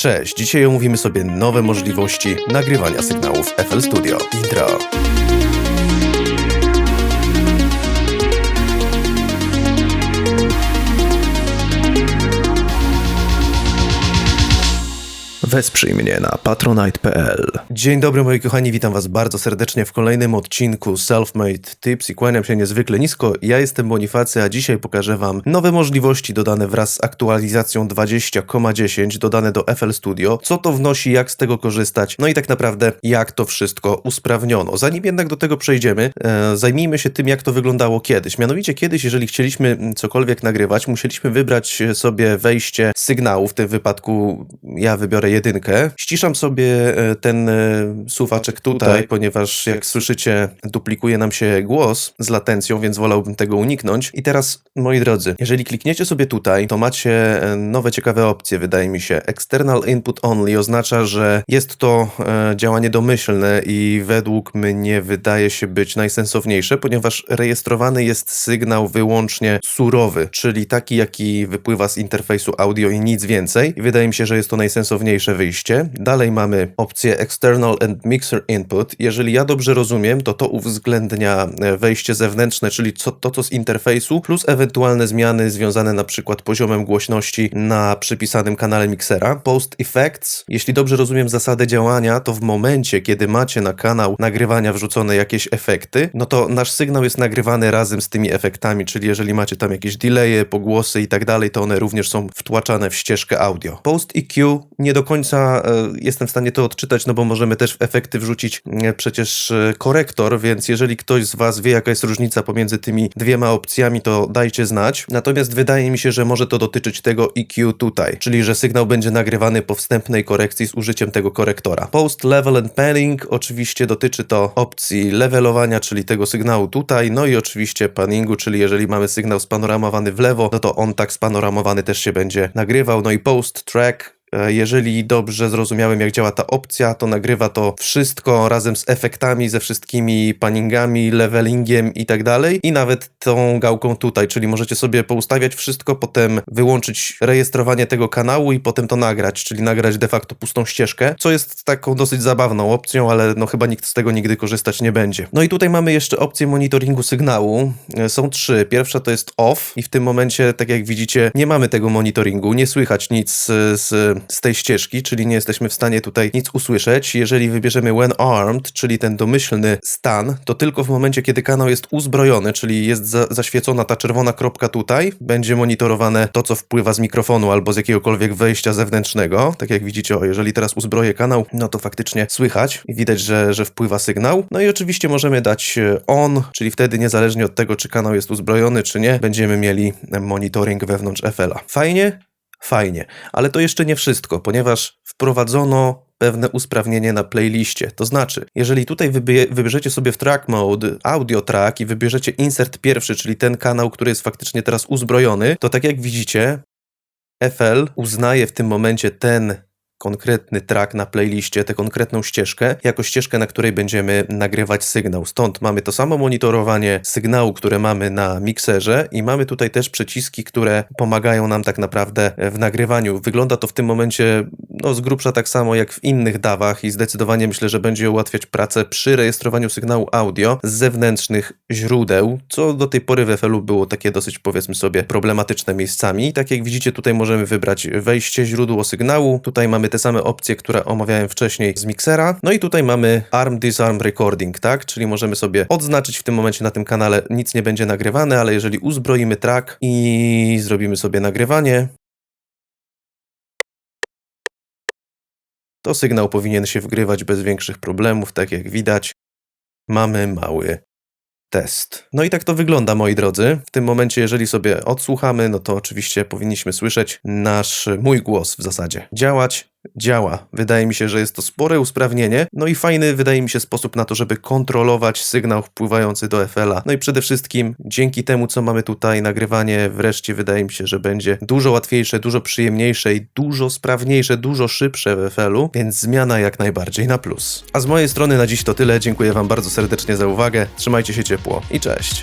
Cześć, dzisiaj omówimy sobie nowe możliwości nagrywania sygnałów FL Studio. Intro. Wesprzyj mnie na patronite.pl. Dzień dobry moi kochani, witam was bardzo serdecznie w kolejnym odcinku Selfmade Tips i kłaniam się niezwykle nisko. Ja jestem Bonifacy, a dzisiaj pokażę wam nowe możliwości dodane wraz z aktualizacją 20,10 dodane do FL Studio. Co to wnosi, jak z tego korzystać, no i tak naprawdę jak to wszystko usprawniono. Zanim jednak do tego przejdziemy, e, zajmijmy się tym, jak to wyglądało kiedyś. Mianowicie kiedyś, jeżeli chcieliśmy mm, cokolwiek nagrywać, musieliśmy wybrać sobie wejście sygnału, w tym wypadku ja wybiorę jedynkę. Ściszam sobie e, ten e, suwaczek tutaj, Tutaj. ponieważ jak słyszycie, duplikuje nam się głos z latencją, więc wolałbym tego uniknąć. I teraz, moi drodzy, jeżeli klikniecie sobie tutaj, to macie e, nowe ciekawe opcje, wydaje mi się. External Input Only oznacza, że jest to działanie domyślne i według mnie wydaje się być najsensowniejsze, ponieważ rejestrowany jest sygnał wyłącznie surowy, czyli taki, jaki wypływa z interfejsu audio i nic więcej. I wydaje mi się, że jest to najsensowniejsze wyjście. Dalej mamy opcję External and Mixer Input. Jeżeli ja dobrze rozumiem, to to uwzględnia e, wejście zewnętrzne, czyli co, to, co z interfejsu, plus ewentualne zmiany związane na przykład poziomem głośności na przypisanym kanale miksera. Post Effects, jeśli dobrze rozumiem zasadę działania, to w momencie, kiedy macie na kanał nagrywania wrzucone jakieś efekty, no to nasz sygnał jest nagrywany razem z tymi efektami, czyli jeżeli macie tam jakieś delaye, pogłosy i tak dalej, to one również są wtłaczane w ścieżkę audio. Post EQ nie do końca e, jestem w stanie to odczytać, no bo możemy też w efekty wrzucić e, przecież e, korektor, więc jeżeli ktoś z Was wie, jaka jest różnica pomiędzy tymi dwiema opcjami, to dajcie znać. Natomiast wydaje mi się, że może to dotyczyć tego EQ tutaj, czyli że sygnał będzie nagrywany po wstępnej korekcji z użyciem tego korektora. Post Level and Panning oczywiście dotyczy to opcji levelowania, czyli tego sygnału tutaj, no i oczywiście panningu, czyli jeżeli mamy sygnał spanoromowany w lewo, no to on tak spanoromowany też się będzie nagrywał. No i post track Jeżeli dobrze zrozumiałem, jak działa ta opcja, to nagrywa to wszystko razem z efektami, ze wszystkimi panningami, levelingiem i tak dalej. I nawet tą gałką tutaj, czyli możecie sobie poustawiać wszystko, potem wyłączyć rejestrowanie tego kanału i potem to nagrać, czyli nagrać de facto pustą ścieżkę, co jest taką dosyć zabawną opcją, ale no chyba nikt z tego nigdy korzystać nie będzie. No i tutaj mamy jeszcze opcję monitoringu sygnału. E, Są trzy. Pierwsza to jest off i w tym momencie, tak jak widzicie, nie mamy tego monitoringu, nie słychać nic z, z, tej ścieżki, czyli nie jesteśmy w stanie tutaj nic usłyszeć. Jeżeli wybierzemy when armed, czyli ten domyślny stan, to tylko w momencie, kiedy kanał jest uzbrojony, czyli jest za, zaświecona ta czerwona kropka tutaj, będzie monitorowane to, co wpływa z mikrofonu albo z jakiegokolwiek wejścia zewnętrznego. Tak jak widzicie, o, jeżeli teraz uzbroję kanał, no to faktycznie słychać i widać, że, że wpływa sygnał. No i oczywiście możemy dać e, on, czyli wtedy niezależnie od tego, czy kanał jest uzbrojony, czy nie, będziemy mieli monitoring wewnątrz FL-a. Fajnie? Fajnie, ale to jeszcze nie wszystko, ponieważ wprowadzono pewne usprawnienie na playliście. To znaczy, jeżeli tutaj wybie- wybierzecie sobie w track mode audio track i wybierzecie insert pierwszy, czyli ten kanał, który jest faktycznie teraz uzbrojony, to tak jak widzicie, FL uznaje w tym momencie ten konkretny track na playliście, tę konkretną ścieżkę, jako ścieżkę, na której będziemy nagrywać sygnał. Stąd mamy to samo monitorowanie sygnału, które mamy na mikserze i mamy tutaj też przyciski, które pomagają nam tak naprawdę w nagrywaniu. Wygląda to w tym momencie no, z grubsza tak samo jak w innych dawach i zdecydowanie myślę, że będzie ułatwiać pracę przy rejestrowaniu sygnału audio z zewnętrznych źródeł, co do tej pory w FL-u było takie dosyć powiedzmy sobie problematyczne miejscami. Tak jak widzicie tutaj możemy wybrać wejście, źródło sygnału. Tutaj mamy te same opcje, które omawiałem wcześniej z miksera. No i tutaj mamy Arm Disarm Recording, tak? Czyli możemy sobie odznaczyć w tym momencie na tym kanale nic nie będzie nagrywane, ale jeżeli uzbroimy track i zrobimy sobie nagrywanie, to sygnał powinien się wgrywać bez większych problemów, tak jak widać. Mamy mały test. No i tak to wygląda, moi drodzy. W tym momencie, jeżeli sobie odsłuchamy, no to oczywiście powinniśmy słyszeć nasz, mój głos w zasadzie. Działać, działa. Wydaje mi się, że jest to spore usprawnienie, no i fajny, wydaje mi się, sposób na to, żeby kontrolować sygnał wpływający do FL-a. No i przede wszystkim dzięki temu, co mamy tutaj, nagrywanie wreszcie wydaje mi się, że będzie dużo łatwiejsze, dużo przyjemniejsze i dużo sprawniejsze, dużo szybsze w FL-u, więc zmiana jak najbardziej na plus. A z mojej strony na dziś to tyle. Dziękuję Wam bardzo serdecznie za uwagę. Trzymajcie się ciepło i cześć.